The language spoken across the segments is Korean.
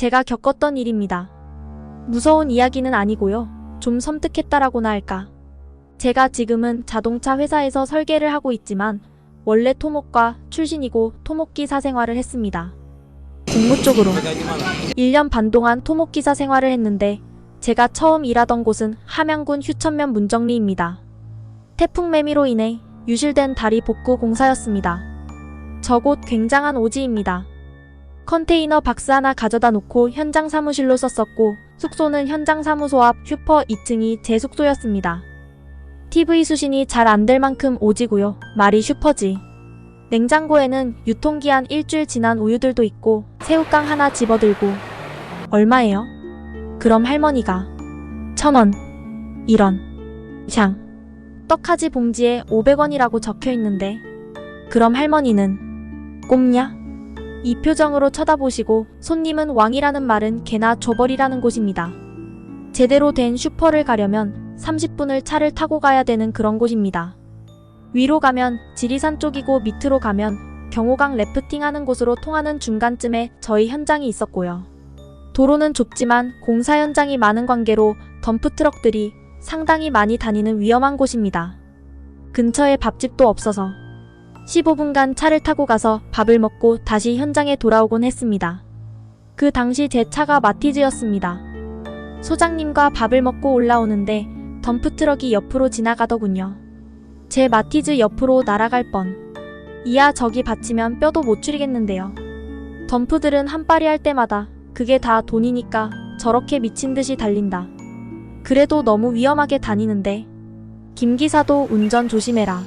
제가 겪었던 일입니다. 무서운 이야기는 아니고요. 좀 섬뜩했다라고나 할까. 제가 지금은 자동차 회사에서 설계를 하고 있지만 원래 토목과 출신이고 토목기사 생활을 했습니다. 공무 쪽으로 1년 반 동안 토목기사 생활을 했는데 제가 처음 일하던 곳은 함양군 휴천면 문정리입니다. 태풍 매미로 인해 유실된 다리 복구 공사였습니다. 저곳 굉장한 오지입니다. 컨테이너 박스 하나 가져다 놓고 현장 사무실로 썼었고 숙소는 현장 사무소 앞 슈퍼 2층이 제 숙소였습니다. TV 수신이 잘 안 될 만큼 오지고요. 말이 슈퍼지. 냉장고에는 유통기한 일주일 지난 우유들도 있고 새우깡 하나 집어들고 얼마예요? 그럼 할머니가 천 원, 이런, 샹. 떡하지 봉지에 500원이라고 적혀 있는데 그럼 할머니는 꼽냐? 이 표정으로 쳐다보시고 손님은 왕이라는 말은 개나 줘버리라는 곳입니다. 제대로 된 슈퍼를 가려면 30분을 차를 타고 가야 되는 그런 곳입니다. 위로 가면 지리산 쪽이고 밑으로 가면 경호강 래프팅 하는 곳으로 통하는 중간쯤에 저희 현장이 있었고요. 도로는 좁지만 공사 현장이 많은 관계로 덤프트럭들이 상당히 많이 다니는 위험한 곳입니다. 근처에 밥집도 없어서 15분간 차를 타고 가서 밥을 먹고 다시 현장에 돌아오곤 했습니다. 그 당시 제 차가 마티즈였습니다. 소장님과 밥을 먹고 올라오는데 덤프트럭이 옆으로 지나가더군요. 제 마티즈 옆으로 날아갈 뻔. 이야 저기 받치면 뼈도 못 추리겠는데요. 덤프들은 한 발이 할 때마다 그게 다 돈이니까 저렇게 미친 듯이 달린다. 그래도 너무 위험하게 다니는데. 김 기사도 운전 조심해라.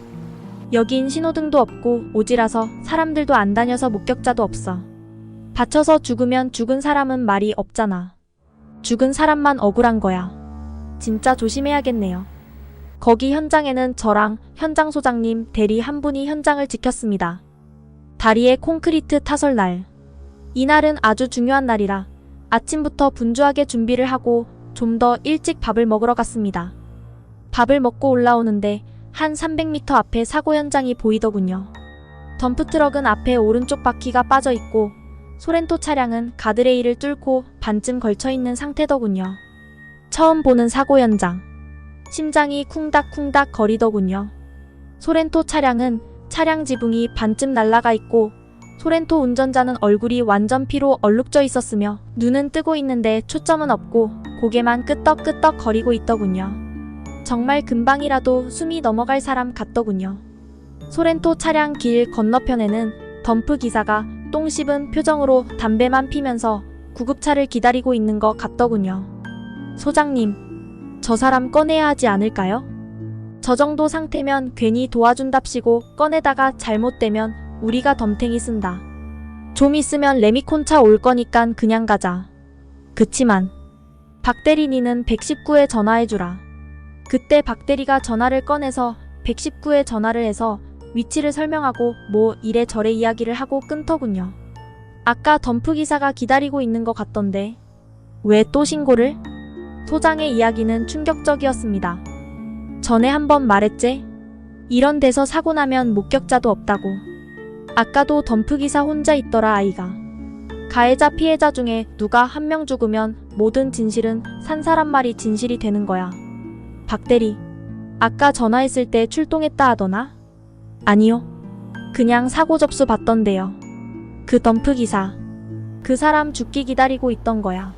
여긴 신호등도 없고 오지라서 사람들도 안 다녀서 목격자도 없어. 다쳐서 죽으면 죽은 사람은 말이 없잖아. 죽은 사람만 억울한 거야. 진짜 조심해야겠네요. 거기 현장에는 저랑 현장 소장님 대리 한 분이 현장을 지켰습니다. 다리에 콘크리트 타설 날. 이날은 아주 중요한 날이라 아침부터 분주하게 준비를 하고 좀 더 일찍 밥을 먹으러 갔습니다. 밥을 먹고 올라오는데 한 300m 앞에 사고 현장이 보이더군요. 덤프트럭은 앞에 오른쪽 바퀴가 빠져 있고 소렌토 차량은 가드레일을 뚫고 반쯤 걸쳐 있는 상태더군요. 처음 보는 사고 현장. 심장이 쿵닥쿵닥 거리더군요. 소렌토 차량은 차량 지붕이 반쯤 날아가 있고 소렌토 운전자는 얼굴이 완전 피로 얼룩져 있었으며 눈은 뜨고 있는데 초점은 없고 고개만 끄떡끄떡 거리고 있더군요. 정말 금방이라도 숨이 넘어갈 사람 같더군요. 소렌토 차량 길 건너편에는 덤프 기사가 똥 씹은 표정으로 담배만 피면서 구급차를 기다리고 있는 것 같더군요. 소장님, 저 사람 꺼내야 하지 않을까요? 저 정도 상태면 괜히 도와준답시고 꺼내다가 잘못되면 우리가 덤탱이 쓴다. 좀 있으면 레미콘차 올 거니깐 그냥 가자. 그치만 박 대리니는 119에 전화해주라. 그때 박 대리가 전화를 꺼내서 119에 전화를 해서 위치를 설명하고 뭐 이래저래 이야기를 하고 끊더군요. 아까 덤프 기사가 기다리고 있는 것 같던데 왜 또 신고를? 소장의 이야기는 충격적이었습니다. 전에 한번 말했지? 이런 데서 사고 나면 목격자도 없다고. 아까도 덤프 기사 혼자 있더라 아이가. 가해자 피해자 중에 누가 한 명 죽으면 모든 진실은 산 사람 말이 진실이 되는 거야. 박대리, 아까 전화했을 때 출동했다 하더나? 아니요. 그냥 사고 접수 받던데요. 그 덤프 기사. 그 사람 죽기 기다리고 있던 거야.